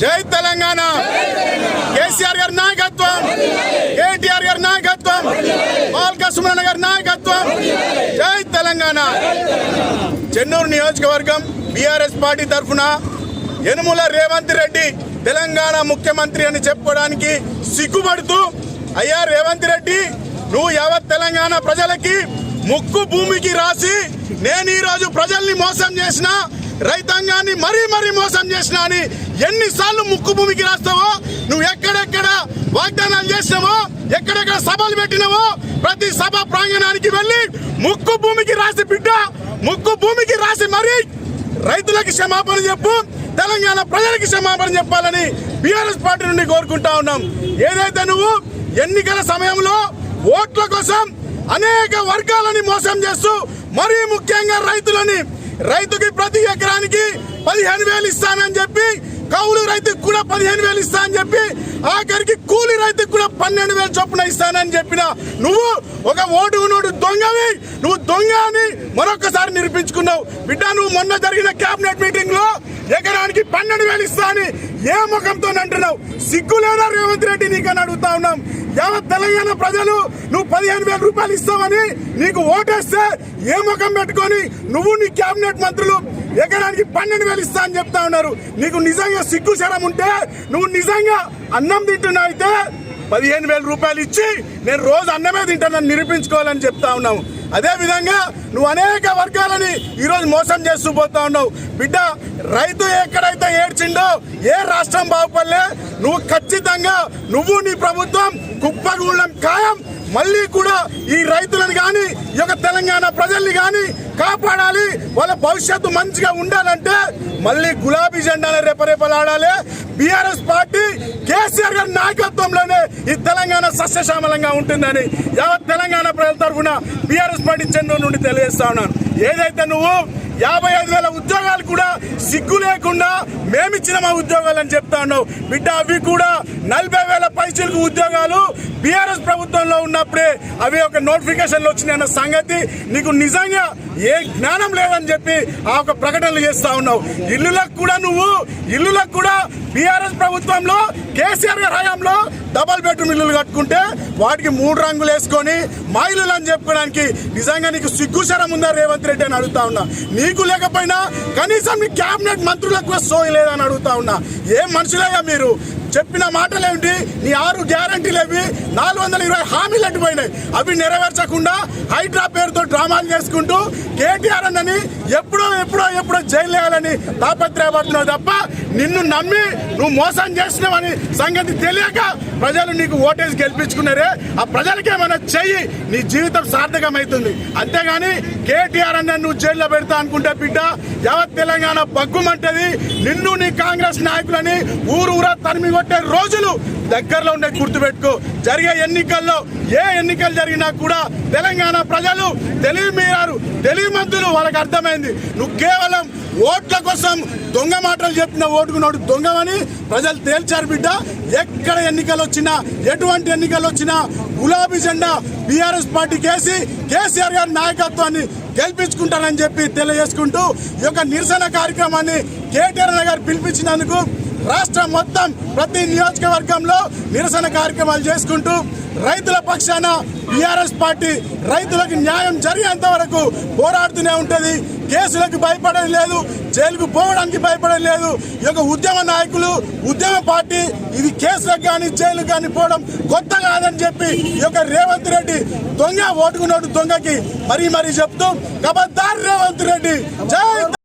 జై తెలంగాణ. కేసీఆర్ గారి నాయకత్వం. కేటీఆర్ గారి నాయకత్వం. బాల్క సుమరణ గారి నాయకత్వం. జై తెలంగాణ. చెన్నూరు నియోజకవర్గం బీఆర్ఎస్ పార్టీ తరఫున యనుమల రేవంత్ రెడ్డి తెలంగాణ ముఖ్యమంత్రి అని చెప్పుకోవడానికి సిగ్గుపడుతూ అయ్యా రేవంత్ రెడ్డి నువ్వు యావత్ తెలంగాణ ప్రజలకి ముక్కు భూమికి రాసి నేను ఈ రోజు ప్రజల్ని మోసం చేసిన రైతాంగాన్ని మరీ మరీ మోసం చేసిన అని ఎన్నిసార్లు ముక్కు భూమికి రాస్తావో నువ్వు ఎక్కడెక్కడ వాగ్దానాలు చేసినావో ఎక్కడెక్కడ సభలు పెట్టినావో ప్రతి సభ ప్రాంగణానికి వెళ్ళి ముక్కు భూమికి రాసి బిడ్డ ముక్కు భూమికి రాసి మరీ రైతులకి క్షమాపణ చెప్పు తెలంగాణ ప్రజలకి క్షమాపణ చెప్పాలని బీఆర్ఎస్ పార్టీ నుండి కోరుకుంటా ఉన్నాం. ఏదైతే నువ్వు ఎన్నికల సమయంలో ఓట్ల కోసం అనేక వర్గాలని మోసం చేస్తూ మరీ ముఖ్యంగా రైతులని రైతుకి ప్రతి ఎకరానికి పదిహేను వేలు ఇస్తానని చెప్పి కౌలు రైతుకు కూడా పదిహేను వేలు ఇస్తా అని చెప్పి ఆఖరికి కూలి రైతుకు కూడా పన్నెండు వేలు చొప్పున ఇస్తానని చెప్పిన నువ్వు ఒక ఓటు నోటు దొంగవి నువ్వు దొంగ అని మరొకసారి నిరూపించుకున్నావు. బిడ్డ నువ్వు మొన్న జరిగిన కేబినెట్ మీటింగ్లో ఎకరానికి పన్నెండు వేలు ఇస్తా అని ఏ ముఖంతో అంటున్నావు? సిగ్గు లేదా రేవంత్ రెడ్డి నీకని అడుగుతా యావత్ తెలంగాణ ప్రజలు నువ్వు పదిహేను వేల రూపాయలు ఇస్తావని నీకు ఓటేస్తే ఏ ముఖం పెట్టుకొని నువ్వు నీ కేబినెట్ మంత్రులు ఎకరానికి పన్నెండు వేలు ఇస్తా అని చెప్తా ఉన్నారు. నీకు నిజంగా సిగ్గు శరం ఉంటే నువ్వు నిజంగా అన్నం తింటున్నావు అయితే పదిహేను వేల రూపాయలు ఇచ్చి నేను రోజు అన్నమే తింటానని నిరూపించుకోవాలని చెప్తా ఉన్నావు. అదే విధంగా నువ్వు అనేక వర్గాలని ఈరోజు మోసం చేస్తూ పోతా ఉన్నావు. బిడ్డ రైతు ఎక్కడైతే ఏడ్చిండో ఏ రాష్ట్రం బాగుపడలే నువ్వు ఖచ్చితంగా నువ్వు నీ ప్రభుత్వం కుప్పగూళ్ళం ఖాయం. మళ్ళీ కూడా ఈ రైతులను కానీ ఈ యొక్క తెలంగాణ ప్రజల్ని కానీ కాపాడాలి. వాళ్ళ భవిష్యత్తు మంచిగా ఉండాలంటే మళ్ళీ గులాబీ జెండాను రెపరెపలాడాలి. బీఆర్ఎస్ పార్టీ కేసీఆర్ గారి నాయకత్వంలోనే ఈ తెలంగాణ సస్యశ్యామలంగా ఉంటుందని యావత్ తెలంగాణ ప్రజల తరఫున బీఆర్ఎస్ పార్టీ చెన్నూరు నుండి తెలియజేస్తా ఉన్నాను. ఏదైతే నువ్వు యాభై ఐదు వేల ఉద్యోగాలు కూడా సిగ్గు లేకుండా మేమిచ్చిన మా ఉద్యోగాలు అని చెప్తా ఉన్నావు. బిడ్డ అవి కూడా నలభై వేల పైసలకు ఉద్యోగాలు బీఆర్ఎస్ ప్రభుత్వంలో ఉన్నప్పుడే అవి ఒక నోటిఫికేషన్లు వచ్చినాయన్న సంగతి నీకు నిజంగా ఏ జ్ఞానం లేదని చెప్పి ఆ ఒక ప్రకటనలు చేస్తా ఉన్నావు. ఇల్లులకు కూడా నువ్వు ఇల్లులకు కూడా బీఆర్ఎస్ ప్రభుత్వంలో కేసీఆర్ గారి హయాంలో డబల్ బెడ్రూమ్ ఇల్లులు కట్టుకుంటే వాటికి మూడు రంగులు వేసుకొని మా ఇల్లులు అని చెప్పుకోవడానికి నిజంగా నీకు సిగ్గుశరం ఉందా రేవంత్ రెడ్డి అని అడుగుతా ఉన్నా. నీకు లేకపోయినా కనీసం నీ క్యాబినెట్ మంత్రులకు కూడా సోయి లేదని అడుగుతా ఉన్నా. ఏం మనుషులేగా మీరు? చెప్పిన మాటలేమిటి? నీ ఆరు గ్యారంటీలేవి? నాలుగు వందల ఇరవై హామీలు అడ్డుపోయినాయి. అవి నెరవేర్చకుండా హైడ్రా పేరుతో డ్రామాలు చేసుకుంటూ కేటీఆర్ అన్నని ఎప్పుడో ఎప్పుడో ఎప్పుడో జైలు వేయాలని తాపత్రయపడుతున్నావు తప్ప నిన్ను నమ్మి నువ్వు మోసం చేసినావని సంగతి తెలియక ప్రజలు నీకు ఓటేసి గెలిపించుకున్నారే. ఆ ప్రజలకేమైనా చెయ్యి నీ జీవితం సార్థకమవుతుంది. అంతేగాని కేటీఆర్ అన్న నువ్వు జైల్లో పెడతా అనుకుంటే బిడ్డ యావత్ తెలంగాణ బగ్గుమంటది. నిన్ను నీ కాంగ్రెస్ నాయకులని ఊరు ఊరా తరిమి కొట్టే రోజులు దగ్గరలో ఉండే గుర్తుపెట్టుకో. జరిగే ఎన్నికల్లో ఏ ఎన్నికలు జరిగినా కూడా తెలంగాణ ప్రజలు తెలివి మీరారు తెలివి మంతులు వాళ్ళకి అర్థమైంది. నువ్వు కేవలం ఓట్ల కోసం దొంగ మాటలు చెప్పిన ఓటుకున్నాడు దొంగమని ప్రజలు తేల్చారు బిడ్డ. ఎక్కడ ఎన్నికలు వచ్చినా ఎటువంటి ఎన్నికలు వచ్చినా గులాబీ జెండా బీఆర్ఎస్ పార్టీ కేసి కేసీఆర్ గారి నాయకత్వాన్ని గెలిపించుకుంటానని చెప్పి తెలియజేసుకుంటూ ఈ యొక్క నిరసన కార్యక్రమాన్ని కేటీఆర్ గారు పిలిపించినందుకు రాష్ట్రం మొత్తం ప్రతి నియోజకవర్గంలో నిరసన కార్యక్రమాలు చేసుకుంటూ రైతుల పక్షాన బీఆర్ఎస్ పార్టీ రైతులకు న్యాయం జరిగేంత వరకు పోరాడుతూనే ఉంటుంది. కేసులకు భయపడడం లేదు జైలుకు పోవడానికి భయపడడం లేదు. ఈ యొక్క ఉద్యమ నాయకులు ఉద్యమ పార్టీ ఇది కేసులకు కానీ జైలుకు కానీ పోవడం కొత్త కాదని చెప్పి ఈ యొక్క రేవంత్ రెడ్డి దొంగ ఓటుకున్నోడు దొంగకి మరీ మరీ చెప్తూ కబద్దారు రేవంత్ రెడ్డి. జై